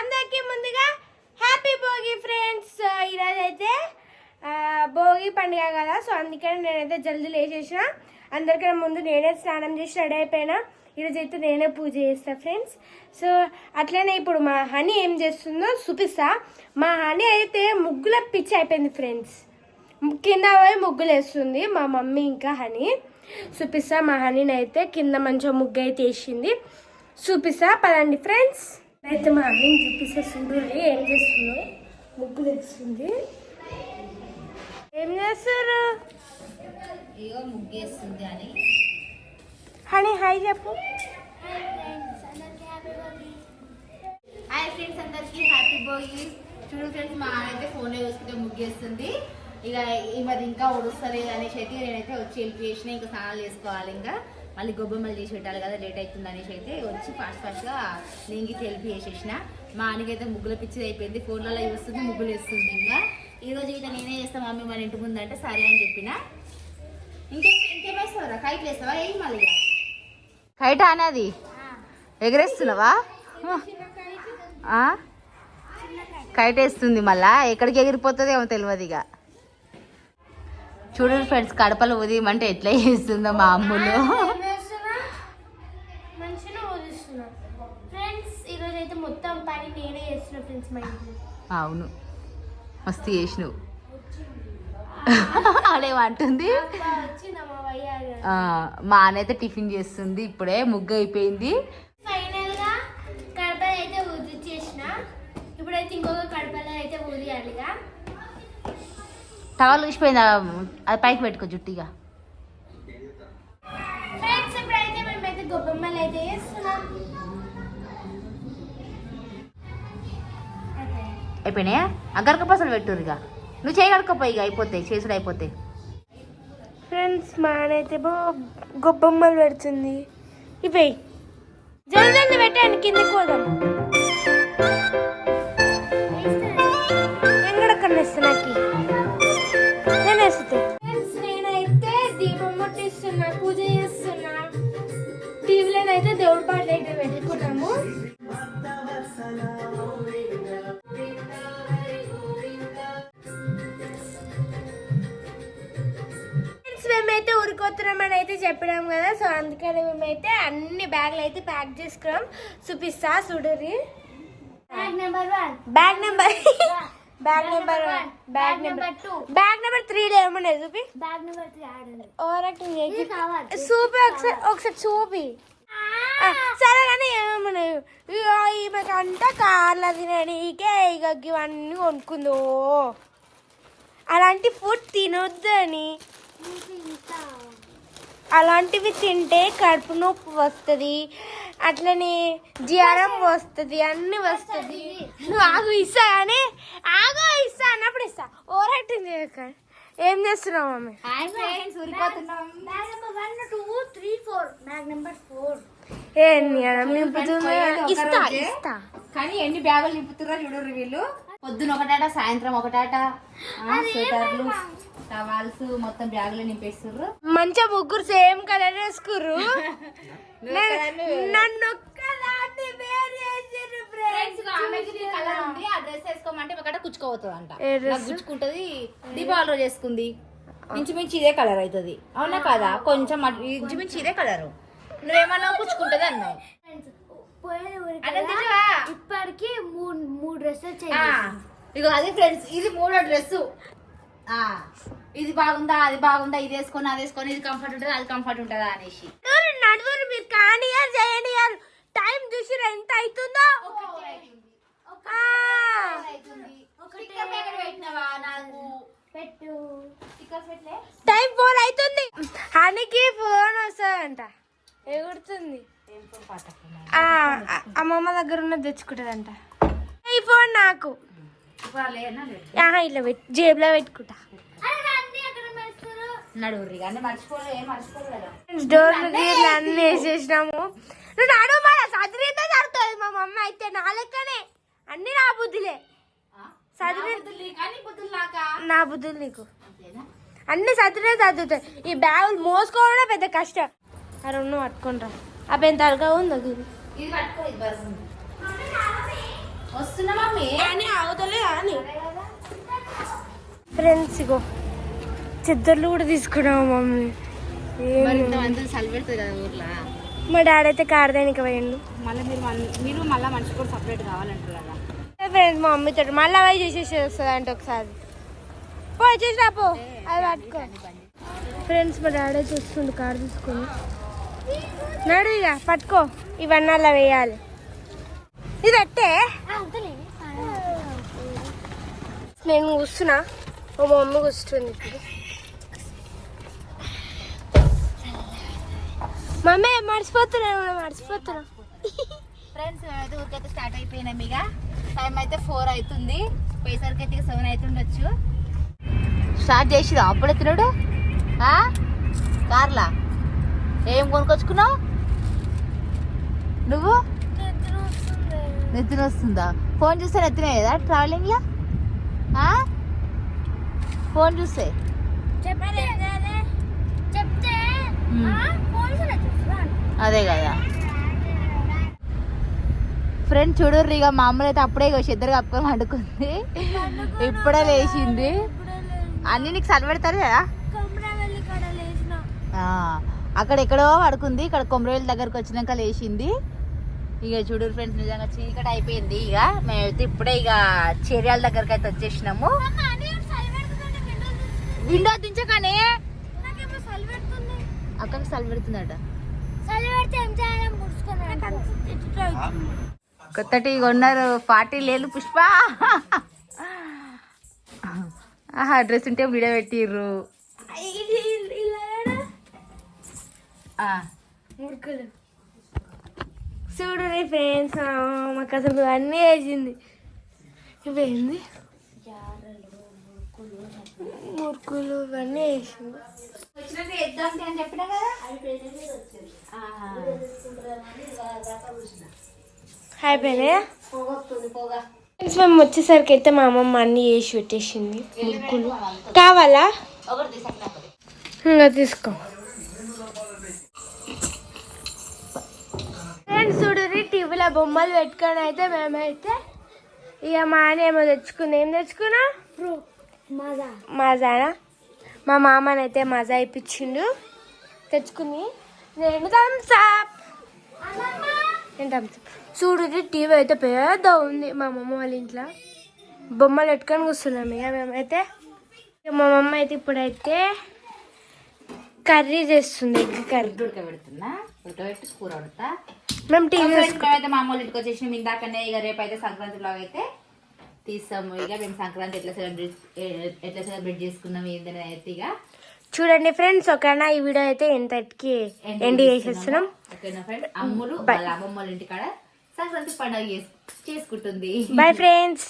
అందరికీ ముందుగా happy Bhogi friends. ఈరోజు అయితే భోగి పండుగ కదా. సో అందుకని నేనైతే జల్దీ లేచేసిన. అందరికన్నా ముందు నేనే స్నానం చేసి రెడీ అయిపోయినా. ఈరోజు అయితే నేనే పూజ చేస్తా ఫ్రెండ్స్. సో అట్లనే ఇప్పుడు మా హనీ ఏం చేస్తుందో చూపిస్తా. మా హనీ అయితే ముగ్గుల పిచ్చి అయిపోయింది ఫ్రెండ్స్. కింద పోయి ముగ్గులు వేస్తుంది. మా మమ్మీ ఇంకా హనీ. చూపిస్తా మా హనీని అయితే కింద మంచిగా ముగ్గు అయితే వేసింది. చూపిస్తా పదండి ఫ్రెండ్స్. అయితే మా హనీని చూపిస్తా చూడండి ఏం చేస్తుందో. ముగ్గులు వేస్తుంది ఏం చేస్తారు? ఇగో ముగ్గేస్తుంది అని. హనీ హాయ్ చెప్పు. హాయ్ ఫ్రెండ్స్ అందరికి హ్యాపీ భోగి. చూడు ఫ్రెండ్స్ మా అయితే ఫోన్లో చూసుకుంటే ముగ్గేస్తుంది ఇక ఈ మరి ఇంకా ఉడుస్తుంది అనేసి అయితే నేనైతే వచ్చి హెల్ప్ చేసిన ఇంకా స్నానాలు చేసుకోవాలి ఇంకా. మళ్ళీ గొబ్బెమ్మలు చేసి పెట్టాలి కదా లేట్ అవుతుంది అనేసి అయితే వచ్చి ఫాస్ట్ ఫాస్ట్గా నేను హెల్ప్ చేసేసిన మా ఆయనకైతే ముగ్గుల పిచ్చిది అయిపోయింది. ఫోన్లలో చూస్తుంది ముగ్గులు వేస్తుంది ఇంకా. ఈ రోజు ఇక నేనే చేస్తాను మమ్మీ మన ఇంటి ముందు అంటే సరే అని చెప్పిన. ఇంకేం ఇంకేం వేస్తావరా కైట్లు వేస్తావా? ఏం మళ్ళీ? కైట అనేది ఎగరేస్తున్నావా? కైట్ వేస్తుంది మళ్ళా? ఎక్కడికి ఎగిరిపోతుంది ఏమో తెలియదు ఇక. చూడండి ఫ్రెండ్స్ కడపలు ఉదయమంటే ఎట్లా చేస్తుందో మా అమ్ములు మంచిగా వదిలిస్తున్నా ఫ్రెండ్స్ ఈరోజు అయితే మొత్తం పని నేనే చేస్తున్నా ఫ్రెండ్స్ మా ఇంట్లో. అవును. మస్తు చేసినావు. అదేమంటుంది మా అన్నైతే టిఫిన్ చేస్తుంది. ఇప్పుడే ముగ్గు అయిపోయింది. ఫైనల్గా అయితే ఊది చేసిన. ఇప్పుడైతే ఇంకొక కడపలో అయితే ఊదియాలిగా. టవల్ ఊసిపోయింది అది పైకి పెట్టుకో జుట్టిగా. అయిపోయినాయా? ఆ గరకపసలు పెట్టుర్రు ఇక నువ్వు చేయగలకపోయి ఇక అయిపోతాయి చేసుడు అయిపోతాయి ఫ్రెండ్స్ మా అయితే గొప్పమ్మలు పెడుతుంది. ఇవే జల్దీ పెట్టాను కిందకి పోదాం. మేమైతే ఊరికొత్తున్నామని అయితే చెప్పినాం కదా. సో అందుకని మేమైతే అన్ని బ్యాగులు అయితే ప్యాక్ చేసుకున్నాం. చూపిస్తా చూడరి bag number one bag number bag number one bag number two bag number three ఏమన్నా చూపి. Bag number three over acting. చూపి ఒకసారి ఒకసారి చూపి. సరే కానీ ఏమన్నాయి? ఇక ఈమెకి అంతా కార్ల తిననీకే ఇక ఇవన్నీ కొనుక్కుందో. అలాంటి ఫుడ్ తినొద్దని. అలాంటివి తింటే కడుపు నొప్పి వస్తుంది అట్లనే జ్వరం వస్తుంది అన్ని వస్తుంది. నువ్వు ఆగు ఇస్తా కానీ ఆగు ఇస్తా అన్నప్పుడు ఇస్తా. ఓవర్ యాక్టింగ్ చేయక. ఏం చేస్తున్నావు మమ్మీ? నింపుతుంది ఇస్తా ఇస్తా. కానీ ఎన్ని బ్యాగులు నింపుతుర్రో చూడరు వీళ్ళు. పొద్దున ఒకటాట సాయంత్రం ఒకటాట. ఆ, స్వెటర్లు టవాల్స్ మొత్తం బ్యాగులు నింపేస్తుర్రు. మంచిగా ముగ్గురు సేమ్ కలర్ వేసుకుర్రు. నన్ను ఒక్కదాన్ని వేరు చేసిర్రు ఫ్రెండ్స్ friends. ఆమెకి నీ కలర్ ఉంది ఆ డ్రెస్ వేసుకోమంటే ఒకట అంట గుచ్చుకుంటది దీపావళి రోజు వేసుకుంది. ఇంచుమించు ఇదే కలర్ అవుతుంది. అవునా కదా? కొంచెం ఇంచుమించు ఇదే కలర్ నువ్వేమన్నా కుచ్చుకుంటది అన్నావు. ఇప్పటికి మూడు మూడు డ్రెస్సులు ఆ, ఇగో అది ఫ్రెండ్స్ ఇది మూడో డ్రెస్ ఇది బాగుందా అది బాగుందా ఇది వేసుకొని అది వేసుకొని ఇది కంఫర్ట్ ఉంటుందా అది కంఫర్ట్ ఉంటుందా అనేసి. నడువురు, నడువురు మీరు కానియారు చేయండి టైం చూసి ఎంత అవుతుందో ఆ, పెట్టు. టైం ఫోర్ అవుతుంది హనీకి ఫోన్ వస్తుందంట. ఎగురుతుంది. అ- అమ్మమ్మ దగ్గర ఉన్నది తెచ్చుకుంటుందంట. ఈ ఫోన్ నాకు. ఇలా పెట్టి జేబులో పెట్టుకుంటా. గీర్లు అన్ని వేసేసినాము. నువ్వు నడు మన చదివితే జరుగుతుంది మా మమ్మ అయితే నా లెక్కనే. అన్ని నా బుద్ధులే. నా బుద్ధులు నీకు? అన్ని చదివే చదువుతాయి ఈ బ్యాగులు మోసుకోవడమే పెద్ద కష్టం. ఆ రెండు పట్టుకుంటా ఆ పెంత అడగా ఉంది అది ఇది పట్టుకో. వస్తున్నా మమ్మీ? అని అవతలే అని ఫ్రెండ్స్ ఇగో చెద్దర్లు కూడా తీసుకున్నావు మమ్మీ. మా డాడీ అయితే కార్ దానికి పోయిండు. మళ్ళీ మీరు మీరు మళ్ళీ మనిషి కూడా సపరేట్ కావాలంటారు కదా. ఫ్రెండ్స్ మా మమ్మీ తోటి మళ్ళీ అవి చేసేసి వస్తుంది అంటే ఒకసారి. పో చేసిరా పో. అది పట్టుకో. ఫ్రెండ్స్ మా డాడీ చూస్తుంది కార్ తీసుకొని. నడు ఇక పట్టుకో. ఇవన్నీ అలా వేయాలి. ఇది పెట్టే నేను కూర్చున్నా. మా మమ్మీ కూర్చుంది ఇప్పుడు. మమ్మీ మర్చిపోతున్నా కూడా మర్చిపోతున్నా ఫ్రెండ్స్ అయితే ఊరికైతే స్టార్ట్ అయిపోయినాం ఇక. టైం అయితే ఫోర్ అవుతుంది. పోయేసరికి అయితే సెవెన్ అవుతుండొచ్చు. స్టార్ట్ చేసిరా? అప్పుడు ఎత్తున్నాడు కార్లా? ఏం కొనుక్కొచ్చుకున్నావు నువ్వు? నెత్తిన వస్తుందా? ఫోన్ చూస్తే నెత్తినే కదా. ట్రావెలింగ్లో ఫోన్ చూస్తే అదే కదా. ఫ్రెండ్ చూడర్రు ఇక మా అమ్మలు అయితే అప్పుడే ఇద్దరు కప్పుకొని వండుకుంది ఇప్పుడే లేచింది. అన్ని నీకు సరిపెడతారు కదా? కొమరవెల్లి కాడ లేచిన ఆ, అక్కడ ఎక్కడో పడుకుంది. ఇక్కడ కొమరవేలు దగ్గరకు వచ్చినాక లేచింది. ఇక చూడు ఫ్రెండ్స్ నిజంగా చీకటి అయిపోయింది. ఇక మేమైతే ఇప్పుడే ఇక చేరియాల దగ్గరకు అయితే వచ్చేసినాము. విండో పెడుతుంది. అక్కడికి సలి పెడుతుందట. చలి పెడితే ఏం చేయాలని ముడుచుకున్నాను కొత్త టీ కొన్నారు. పార్టీ లేదు పుష్ప. ఆహా డ్రెస్సింగ్ టేబుల్ వీడియో పెట్టిర్రు. మురుకులు. చూడు ఫ్రెండ్స్ మాకు అసలు అన్నీ వేసింది. ఇవేంది మురుకులు ఇవన్నీ వేసింది. అయిపోయినాయా? ఫ్రెండ్స్ మేము వచ్చేసరికి అయితే మా అమ్మమ్మ అన్నీ వేసి పెట్టేసింది మురుకులు. కావాలా? తీసుకో. టీవీలో బొమ్మలు పెట్టుకొని అయితే మేమైతే ఇక మా ఆయన ఏమో తెచ్చుకుంది. ఏం తెచ్చుకున్నా? మజా మజానా? మా మామనైతే మజా ఇప్పించిండు. తెచ్చుకుంది. నేను థమ్స్అప్ నేను థమ్స్అప్ చూడు టీవీ అయితే పెద్ద ఉంది మా అమ్మమ్మ వాళ్ళ ఇంట్లో. బొమ్మలు పెట్టుకొని కూర్చున్నాం ఇక మేమైతే. ఇక మా మమ్మ అయితే ఇప్పుడైతే కర్రీ చేస్తుంది ఎగ్ కర్రీ. ఉడకబెడుతున్నా ఉడకబెట్టి కూర వండుతా. మేము టీవీ మేమైతే మా అమ్మ ఇంటికి వచ్చేసినాం. ఇందాకనే ఇక రేపు అయితే సంక్రాంతి బ్లాగ్ అయితే తీస్తాము. ఇక మేము సంక్రాంతి ఎట్లా సెలబ్రేట్ ఎట్లా సెలబ్రేట్ చేసుకున్నాం ఏంటనేది అయితే ఇక చూడండి ఫ్రెండ్స్ ఓకేనా ఈ వీడియో అయితే ఎంతకి ఎండ్ చేసేస్తున్నాం. ఓకేనా ఫ్రెండ్ అమ్ములు వాళ్ళ అమ్మమ్మ వాళ్ళ ఇంటికాడ సంక్రాంతి పండుగ చేసు- చేసుకుంటుంది. Bye friends